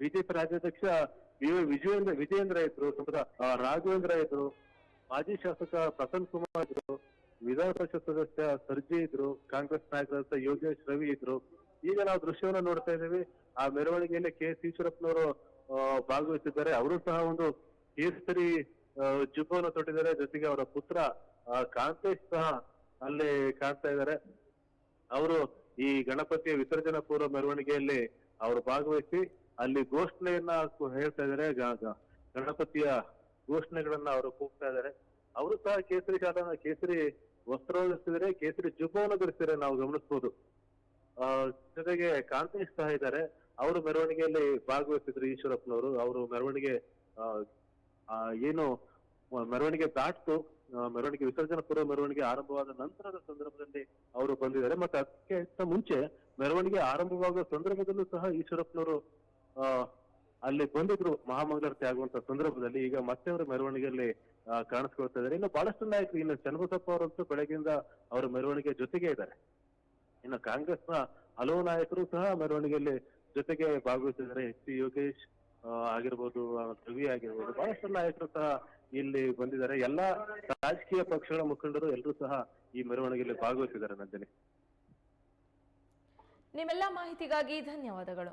BJP ರಾಜ್ಯಾಧ್ಯಕ್ಷ ವಿಜಯೇಂದ್ರ ವಿಜಯೇಂದ್ರ ಇದ್ರು ಸಂಸದ ರಾಘವೇಂದ್ರ ಇದ್ರು, ಮಾಜಿ ಶಾಸಕ ಪ್ರಸನ್ನ ಕುಮಾರ್ ಇದ್ರು ವಿಧಾನ ಪರಿಷತ್ ಸದಸ್ಯ ಸರ್ಜಿ ಇದ್ರು, ಕಾಂಗ್ರೆಸ್ ನಾಯಕರಾದ ಯೋಗೇಶ್ ರವಿ ಇದ್ರು. ಈಗ ನಾವು ದೃಶ್ಯವನ್ನ ನೋಡ್ತಾ ಇದ್ದೀವಿ. ಆ ಮೆರವಣಿಗೆಯಲ್ಲಿ ಕೆ ಎಸ್ ಈಶ್ವರಪ್ಪನವರು ಭಾಗವಹಿಸಿದ್ದಾರೆ. ಅವರು ಸಹ ಒಂದು ಕೇಸರಿ ಜುಬ್ಬವನ್ನು ತೊಟ್ಟಿದ್ದಾರೆ. ಜೊತೆಗೆ ಅವರ ಪುತ್ರ ಕಾಂತೇಶ್ ಸಹ ಅಲ್ಲಿ ಕಾಣ್ತಾ ಇದ್ದಾರೆ. ಅವರು ಈ ಗಣಪತಿಯ ವಿಸರ್ಜನಾ ಪೂರ್ವ ಮೆರವಣಿಗೆಯಲ್ಲಿ ಅವರು ಭಾಗವಹಿಸಿ ಅಲ್ಲಿ ಘೋಷಣೆಯನ್ನ ಹೇಳ್ತಾ ಗ- ಗಣಪತಿಯ ಘೋಷಣೆಗಳನ್ನ ಅವರು ಕೂಗ್ತಾ ಇದ್ದಾರೆ ಅವರು ಸಹ ಕೇಸರಿ ಶಾಲನ ಕೇಸರಿ ವಸ್ತ್ರ ಧರಿಸಿದರೆ ಕೇಸರಿ ಜುಬ್ಬವನ್ನು ಧರಿಸಿದರೆ ನಾವು ಗಮನಿಸಬಹುದು ಆ ಜೊತೆಗೆ ಕಾಂತೇಶ್ ಸಹ ಇದ್ದಾರೆ. ಅವರು ಮೆರವಣಿಗೆಯಲ್ಲಿ ಭಾಗವಹಿಸಿದ್ರು ಈಶ್ವರಪ್ಪನವರು. ಅವರು ಮೆರವಣಿಗೆ ಆ, ಏನು ಮೆರವಣಿಗೆ ದಾಟ್ತು. ಮೆರವಣಿಗೆ ವಿಸರ್ಜನಾ ಪೂರ್ವ ಮೆರವಣಿಗೆ ಆರಂಭವಾದ ನಂತರದ ಸಂದರ್ಭದಲ್ಲಿ ಅವರು ಬಂದಿದ್ದಾರೆ. ಮತ್ತೆ ಅದಕ್ಕಿಂತ ಮುಂಚೆ ಮೆರವಣಿಗೆ ಆರಂಭವಾಗುವ ಸಂದರ್ಭದಲ್ಲೂ ಸಹ ಈಶ್ವರಪ್ಪನವರು ಅಲ್ಲಿ ಬಂದಿದ್ರು ಮಹಾಮಂಗಳಾರತಿ ಆಗುವಂತ ಸಂದರ್ಭದಲ್ಲಿ ಈಗ ಮತ್ತೆ ಅವರ ಮೆರವಣಿಗೆಯಲ್ಲಿ ಕಾಣಿಸ್ಕೊಳ್ತಾ ಇದ್ದಾರೆ. ಇನ್ನು ಬಹಳಷ್ಟು ನಾಯಕರು, ಇನ್ನು ಚನ್ನಬಸಪ್ಪ ಅವರಂತೂ ಬೆಳಗ್ಗೆಯಿಂದ ಅವರ ಮೆರವಣಿಗೆ ಜೊತೆಗೆ ಇದ್ದಾರೆ. ಇನ್ನು ಕಾಂಗ್ರೆಸ್ನ ಹಲವು ನಾಯಕರು ಸಹ ಮೆರವಣಿಗೆಯಲ್ಲಿ ಜೊತೆಗೆ ಭಾಗವಹಿಸಿದ್ದಾರೆ. ಎಚ್ ಸಿ ಯೋಗೇಶ್ ಆಗಿರ್ಬೋದು ರವಿ ಆಗಿರ್ಬೋದು, ಬಹಳಷ್ಟು ನಾಯಕರು ಸಹ ಇಲ್ಲಿ ಬಂದಿದ್ದಾರೆ. ಎಲ್ಲಾ ರಾಜಕೀಯ ಪಕ್ಷಗಳ ಮುಖಂಡರು ಎಲ್ಲರೂ ಸಹ ಈ ಮೆರವಣಿಗೆಯಲ್ಲಿ ಭಾಗವಹಿಸಿದ್ದಾರೆ ನಂದಿನಿ ನಿಮ್ಮೆಲ್ಲ ಮಾಹಿತಿಗಾಗಿ ಧನ್ಯವಾದಗಳು.